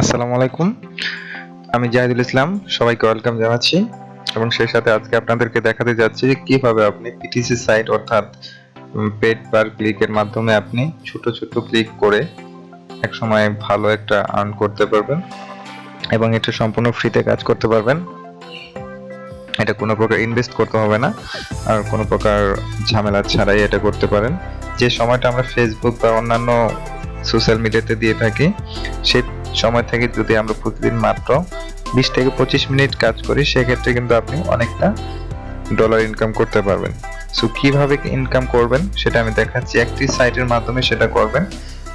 আসসালামু আলাইকুম। আমি জাহিদুল ইসলাম, সবাইকে ওয়েলকাম জানাচ্ছি। এবং সেই সাথে আজকে আপনাদেরকে দেখাতে যাচ্ছি যে কীভাবে আপনি পিটিসি সাইট অর্থাৎ পেড পার ক্লিকের মাধ্যমে আপনি ছোট ছোট ক্লিক করে এক সময় ভালো একটা আর্ন করতে পারবেন এবং এটা সম্পূর্ণ ফ্রিতে কাজ করতে পারবেন। এটা কোনো প্রকার ইনভেস্ট করতে হবে না, আর কোনো প্রকার ঝামেলা ছাড়াই এটা করতে পারেন। যে সময়টা আমরা ফেসবুক বা অন্যান্য সোশ্যাল মিডিয়াতে দিয়ে থাকি, সেই সময় থেকে যদি আমরা প্রতিদিন মাত্র বিশ থেকে পঁচিশ মিনিট কাজ করি, সেক্ষেত্রে কিন্তু আপনি অনেকটা ডলার ইনকাম করতে পারবেন। সো কীভাবে ইনকাম করবেন সেটা আমি দেখাচ্ছি। একটি সাইটের মাধ্যমে সেটা করবেন।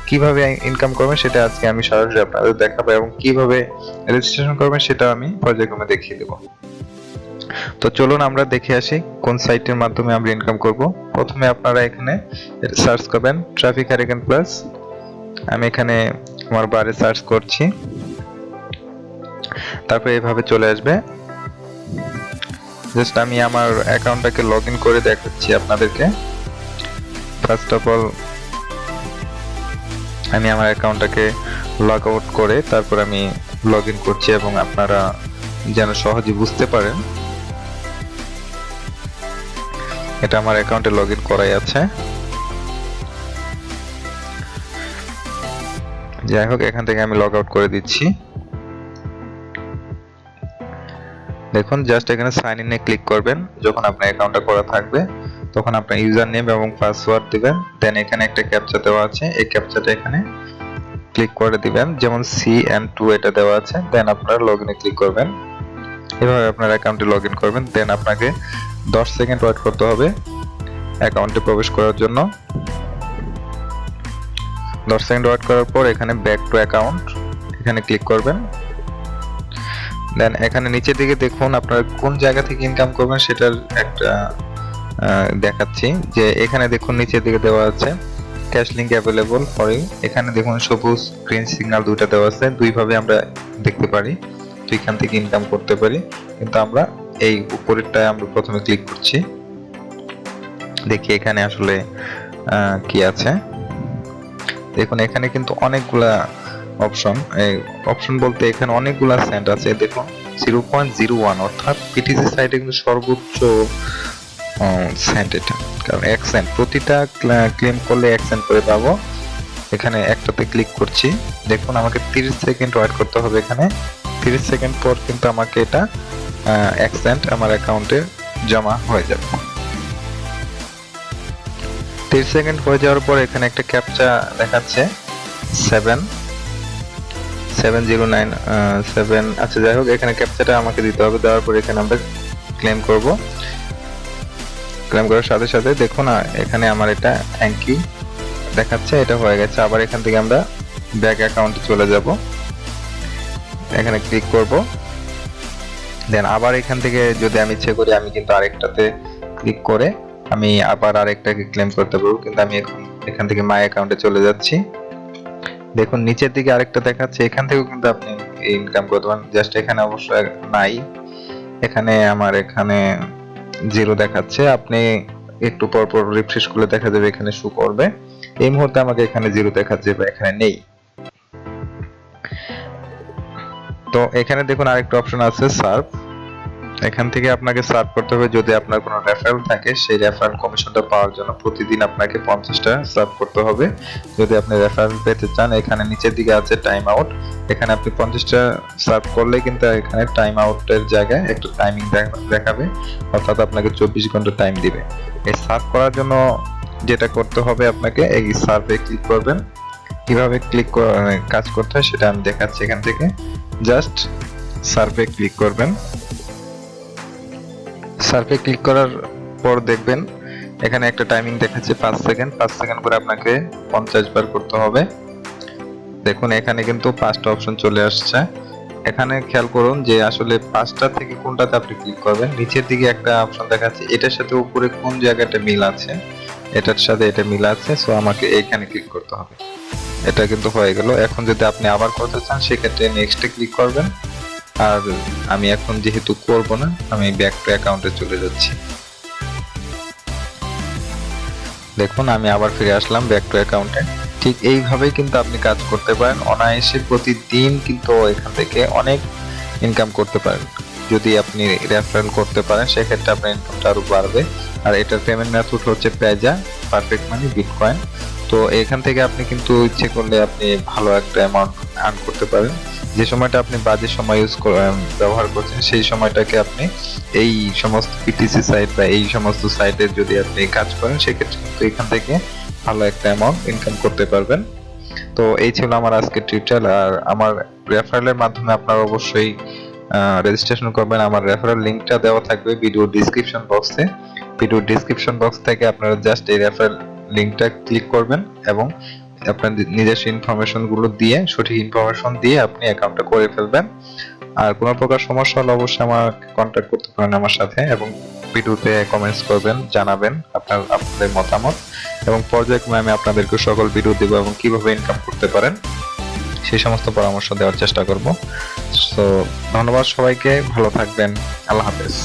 কীভাবে ইনকাম করবেন সেটা আজকে আমি সরাসরি আপনাদের দেখাবো এবং কীভাবে রেজিস্ট্রেশন করবেন সেটা আমি পর্যায়ক্রমে দেখিয়ে দেবো। তো চলুন আমরা দেখে আসি কোন সাইটের মাধ্যমে আমরা ইনকাম করব। প্রথমে আপনারা এখানে সার্চ করবেন ট্রাফিক হারিকেন প্লাস আমি এখানে আমার বারে সার্চ করছি। তারপর এভাবে চলে আসবে। জাস্ট আমি আমার অ্যাকাউন্টটাকে লগ ইন করে দেখাচ্ছি আপনাদেরকে। ফার্স্ট অফ অল আমি আমার অ্যাকাউন্টটাকে লগ আউট করে তারপর আমি লগ ইন করছি এবং আপনারা যেন সহজে বুঝতে পারেন। এটা আমার অ্যাকাউন্টে লগ ইন করাই আছে। যাই হোক, এখান থেকে আমি লগ আউট করে দিচ্ছি। দেখুন জাস্ট এখানে সাইন ইনে ক্লিক করবেন। যখন আপনার অ্যাকাউন্টটা করা থাকবে, তখন আপনার ইউজার নেম এবং পাসওয়ার্ড দিবেন। দেন এখানে একটা ক্যাপচা দেওয়া আছে। এই ক্যাপচাটা এখানে ক্লিক করে দিবেন। যেমন সি এন্ড টু এটা দেওয়া আছে। দেন আপনারা লগ ইনে ক্লিক করবেন। এভাবে আপনার অ্যাকাউন্টে লগ ইন করবেন। দেন আপনাকে দশ সেকেন্ড ওয়েট করতে হবে অ্যাকাউন্টে প্রবেশ করার জন্য। দশ সেকেন্ড ওয়েট করার পর এখানে ব্যাক টু অ্যাকাউন্ট এখানে ক্লিক করবেন। দেন এখানে নিচের দিকে দেখুন আপনারা কোন জায়গা থেকে ইনকাম করবেন সেটার একটা দেখাচ্ছি। যে এখানে দেখুন নিচের দিকে দেওয়া আছে ক্যাশ লিঙ্ক অ্যাভেলেবল ফর এখানে দেখুন সবুজ গ্রিন সিগন্যাল দুইটা দেওয়া আছে, দুইভাবে আমরা দেখতে পারি, তো এখান থেকে ইনকাম করতে পারি। কিন্তু আমরা এই উপরেরটায় আমরা প্রথমে ক্লিক করছি। দেখি এখানে আসলে কি আছে। দেখুন, এখানে কিন্তু অনেকগুলা অপশন এই অপশন বলতে এখানে অনেকগুলা সেন্ট আছে, দেখুন জিরো পয়েন্ট জিরো ওয়ান অর্থাৎ পিটিসি সাইটে কিন্তু সর্বোচ্চ সেন্ট এটা। কারণ এক সেন্ট প্রতিটা ক্লেম করলে এক সেন্ট করে পাবো। এখানে একটাতে ক্লিক করছি। দেখুন, আমাকে তিরিশ সেকেন্ড ওয়েট করতে হবে এখানে। তিরিশ সেকেন্ড পর কিন্তু আমাকে এটা এক সেন্ট আমার অ্যাকাউন্টে জমা হয়ে যাবে। তিরিশ সেকেন্ড হয়ে যাওয়ার পর এখানে একটা ক্যাপচা দেখাচ্ছে। Seven seven zero nine seven আচ্ছা যাই হোক, এখানে ক্যাপচাটা আমাকে দিতে হবে। দেওয়ার পর এখানে আমরা ক্লেম করব। ক্লেম করার সাথে সাথে দেখুন এখানে আমার এটা থ্যাংক ইউ দেখাচ্ছে, এটা হয়ে গেছে। আবার এখান থেকে আমরা ব্যাক অ্যাকাউন্টে চলে যাব। এখানে ক্লিক করব। দেন আবার এখান থেকে যদি আমি ইচ্ছে করি, আমি কিন্তু আরেকটাতে ক্লিক করে আমি আবার আরেকটাকে ক্লেম করতে পারব, কিন্তু আমি এখন এখান থেকে মাই অ্যাকাউন্টে চলে যাচ্ছি। দেখুন, নিচের দিকে আরেকটা দেখাচ্ছে, এখান থেকেও কিন্তু আপনি ইনকাম করতে পারেন। জাস্ট এখানে অবশ্য নাই। এখানে আমার এখানে জিরো দেখাচ্ছে। আপনি একটু পর পর রিফ্রেশ করলে দেখা যাবে এখানে শু করবে। এই মুহূর্তে আমাকে এখানে জিরো দেখাচ্ছে বা এখানে নেই। তো এখানে দেখুন আরেকটা অপশন আছে সার্ভ এখান থেকে আপনাকে সার্ভ করতে হবে যদি আপনার কোনো রেফারেল থাকে, সেই রেফারেল কমিশনটা পাওয়ার জন্য প্রতিদিন আপনাকে পঞ্চাশটা সার্ভ করতে হবে। যদি আপনি রেফারেল পেতে চান, এখানে নিচের দিকে আছে টাইম আউট এখানে আপনি পঞ্চাশটা সার্ভ করলে কিন্তু এখানে টাইম আউটের জায়গায় একটু টাইমিং দেখাবে। অর্থাৎ আপনাকে চব্বিশ ঘণ্টা টাইম দিবে। এই সার্ভ করার জন্য যেটা করতে হবে আপনাকে, এই সার্ভে ক্লিক করবেন। কীভাবে ক্লিক কাজ করতে হয় সেটা আমি দেখাচ্ছি এখান থেকে। জাস্ট সার্ভে ক্লিক করবেন। সার্ভে ক্লিক করার পর দেখবেন, এখানে একটা টাইমিং দেখাচ্ছে পাঁচ সেকেন্ড পাঁচ সেকেন্ড করে আপনাকে পঞ্চাশ বার করতে হবে। দেখুন, এখানে কিন্তু পাঁচটা অপশন চলে আসছে। এখানে খেয়াল করুন যে আসলে পাঁচটা থেকে কোনটাতে আপনি ক্লিক করবেন। নিচের দিকে একটা অপশন দেখাচ্ছে, এটার সাথে উপরে কোন জায়গাটা মিল আছে? এটার সাথে এটা মিল আছে সো আমাকে এইখানে ক্লিক করতে হবে। এটা কিন্তু হয়ে গেল। এখন যদি আপনি আবার করতে চান, সেক্ষেত্রে নেক্সটে ক্লিক করবেন। আর আমি এখন যেহেতু করব না, আমি ব্যাক টু অ্যাকাউন্টে চলে যাচ্ছি। দেখুন, আমি আবার ফিরে আসলাম ব্যাক টু অ্যাকাউন্টে ঠিক এইভাবেই কিন্তু আপনি কাজ করতে পারেন। অনায়াসে প্রতিদিন কিন্তু এখান থেকে অনেক ইনকাম করতে পারেন। যদি আপনি রেফারেল করতে পারেন, সেক্ষেত্রে আপনার ইনকামটা আরও বাড়বে। আর এটার পেমেন্ট মেথড হচ্ছে পেজা পারফেক্ট মানি বিটকয়েন তো এখান থেকে আপনি কিন্তু ইচ্ছে করলে আপনি ভালো একটা অ্যামাউন্ট আর্ন করতে পারেন। যে সময়টা আপনি বাজে সময় ইউজ ব্যবহার করছেন, সেই সময়টাকে আপনি এই সমস্ত পিটিসি সাইট বা এই সমস্ত সাইটে যদি আপনি কাজ করেন, সেক্ষেত্রে কিন্তু এখান থেকে ভালো একটা অ্যামাউন্ট ইনকাম করতে পারবেন। তো এই ছিল আমার আজকের টিউটোরিয়াল আর আমার রেফারেলের মাধ্যমে আপনারা অবশ্যই রেজিস্ট্রেশন করবেন। আমার রেফারেল লিংকটা দেওয়া থাকবে ভিডিও ডিসক্রিপশন বক্সে ভিডিও ডিসক্রিপশন বক্স থেকে আপনারা জাস্ট এই রেফারেল লিংকটা ক্লিক করবেন এবং আপনার নিজস্ব ইনফরমেশনগুলো দিয়ে, সঠিক ইনফরমেশন দিয়ে আপনি অ্যাকাউন্টটা করে ফেলবেন। আর কোনো প্রকার সমস্যা হলে অবশ্যই আমাকে কন্ট্যাক্ট করতে পারেন আমার সাথে এবং ভিডিওতে কমেন্টস করবেন, জানাবেন আপনার, আপনাদের মতামত এবং পর্যায়ক্রমে আমি আপনাদেরকে সকল ভিডিও দেবো এবং কীভাবে ইনকাম করতে পারেন, সেই সমস্ত পরামর্শ দেওয়ার চেষ্টা করব। তো ধন্যবাদ সবাইকে, ভালো থাকবেন, আল্লাহ হাফেজ।